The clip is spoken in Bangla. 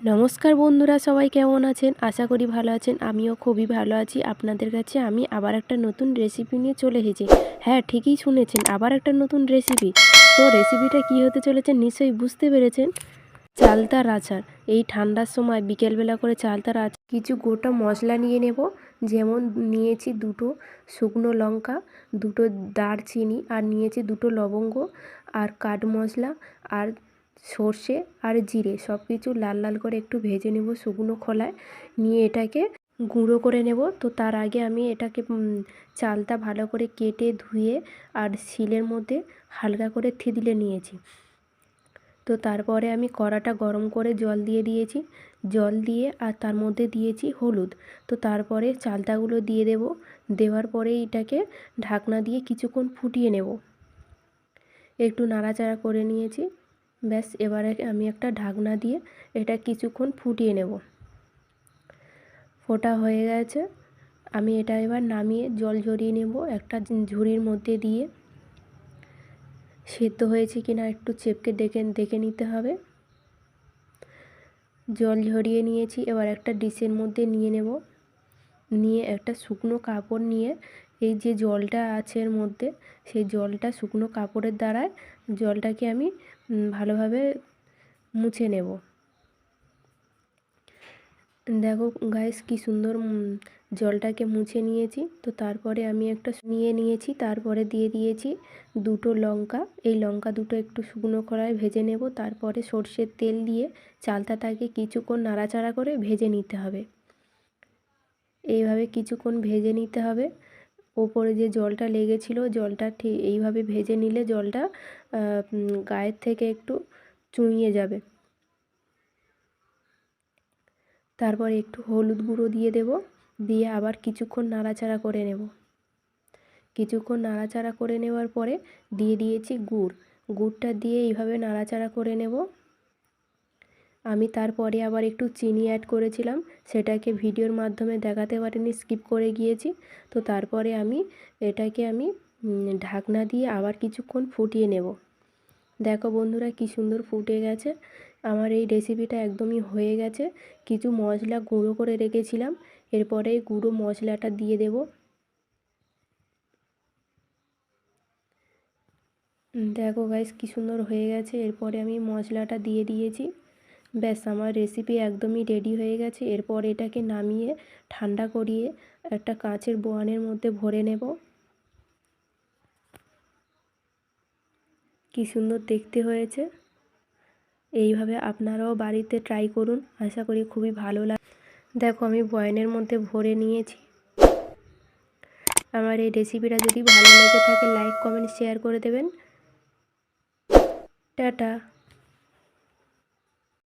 নমস্কার বন্ধুরা, সবাই কেমন আছেন? আশা করি ভালো আছেন, আমিও খুবই ভালো আছি। আপনাদের কাছে আমি আবার একটা নতুন রেসিপি নিয়ে চলে এসেছি। হ্যাঁ ঠিকই শুনেছেন, আবার একটা নতুন রেসিপি তো রেসিপিটা কী হতে চলেছে নিশ্চয়ই বুঝতে পেরেছেন? চালতার আচার। এই ঠান্ডার সময় বিকেলবেলা করে চালতার আচার কিছু গোটা মশলা নিয়ে নেব। যেমন নিয়েছি দুটো শুকনো লঙ্কা, দুটো দারচিনি আর নিয়েছি দুটো লবঙ্গ আর কাঠ মশলা আর সর্ষে আর জিরে সব কিছু লাল লাল করে একটু ভেজে নেব শুকনো খোলায়। নিয়ে এটাকে গুঁড়ো করে নেব। তো তার আগে আমি এটাকে চালটা ভালো করে কেটে ধুয়ে আর শিলের মধ্যে হালকা করে থেতলে নিয়েছি। তো তারপরে আমি কড়াটা গরম করে জল দিয়ে দিয়েছি। জল দিয়ে আর তার মধ্যে দিয়েছি হলুদ। তো তারপরে চালতাগুলো দিয়ে দেব। দেওয়ার পরে এটাকে ঢাকনা দিয়ে কিছুক্ষণ ফুটিয়ে নেব। একটু নাড়াচাড়া করে নিয়েছি। ব্যাস, এবারে আমি একটা ঢাকনা দিয়ে এটা কিছুক্ষণ ফুটিয়ে নেব। ফোটা হয়ে গেছে। আমি এটা এবার নামিয়ে জল ঝরিয়ে নেব একটা ঝুড়ির মধ্যে দিয়ে। সেদ্ধ হয়েছে কি না একটু চেপকে দেখে দেখে নিতে হবে। জল ঝরিয়ে নিয়েছি, এবার একটা ডিশের মধ্যে নিয়ে নেব। নিয়ে একটা শুকনো কাপড় নিয়ে এই যে জলটা আছে এর মধ্যে, সেই জলটা শুকনো কাপড়ের দ্বারায় জলটাকে আমি ভালোভাবে মুছে নেব। দেখো গাইস কি সুন্দর জলটাকে মুছে নিয়েছি। তো তারপরে আমি একটা নিয়ে নিয়েছি, তারপরে দিয়ে দিয়েছি দুটো লঙ্কা। এই লঙ্কা দুটো একটু শুকনো কড়ায় ভেজে নেব। তারপরে সর্ষের তেল দিয়ে চালতাটাকে কিছুক্ষণ নাড়াচাড়া করে ভেজে নিতে হবে। এইভাবে কিছুক্ষণ ভেজে নিতে হবে। ওপরে যে জলটা লেগেছিলো, জলটা ঠিক এইভাবে ভেজে নিলে জলটা গায়ের থেকে একটু চুঁইয়ে যাবে। তারপর একটু হলুদ গুঁড়ো দিয়ে দেব, দিয়ে আবার কিছুক্ষণ নাড়াচাড়া করে নেব। কিছুক্ষণ নাড়াচাড়া করে নেওয়ার পরে দিয়ে দিয়েছি গুড়। গুড়টা দিয়ে এইভাবে নাড়াচাড়া করে নেব। আমি তারপরে আবার একটু চিনি অ্যাড করেছিলাম, সেটাকে ভিডিওর মাধ্যমে দেখাতে পারিনি স্কিপ করে গিয়েছি। তো তারপরে আমি এটাকে আমি ঢাকনা দিয়ে আবার কিছুক্ষণ ফুটিয়ে নেব। দেখো বন্ধুরা কি সুন্দর ফুটে গেছে। আমার এই রেসিপিটা একদমই হয়ে গেছে। কিছু মশলা গুঁড়ো করে রেখেছিলাম, এরপরে গুঁড়ো মশলাটা দিয়ে দেব। দেখো গাইস কি সুন্দর হয়ে গেছে। এরপরে আমি মশলাটা দিয়ে দিয়েছি। ব্যাস, আমার রেসিপি একদমই রেডি হয়ে গেছে। এরপর এটাকে নামিয়ে ঠান্ডা করিয়ে একটা কাঁচের বোয়ানের মধ্যে ভরে নেব। কি সুন্দর দেখতে হয়েছে। এইভাবে আপনারাও বাড়িতে ট্রাই করুন। আশা করি খুবই ভালো লাগে, দেখো আমি বয়ানের মধ্যে ভরে নিয়েছি। আমার এই রেসিপিটা যদি ভালো লেগে থাকে লাইক কমেন্ট শেয়ার করে দেবেন। টাটা।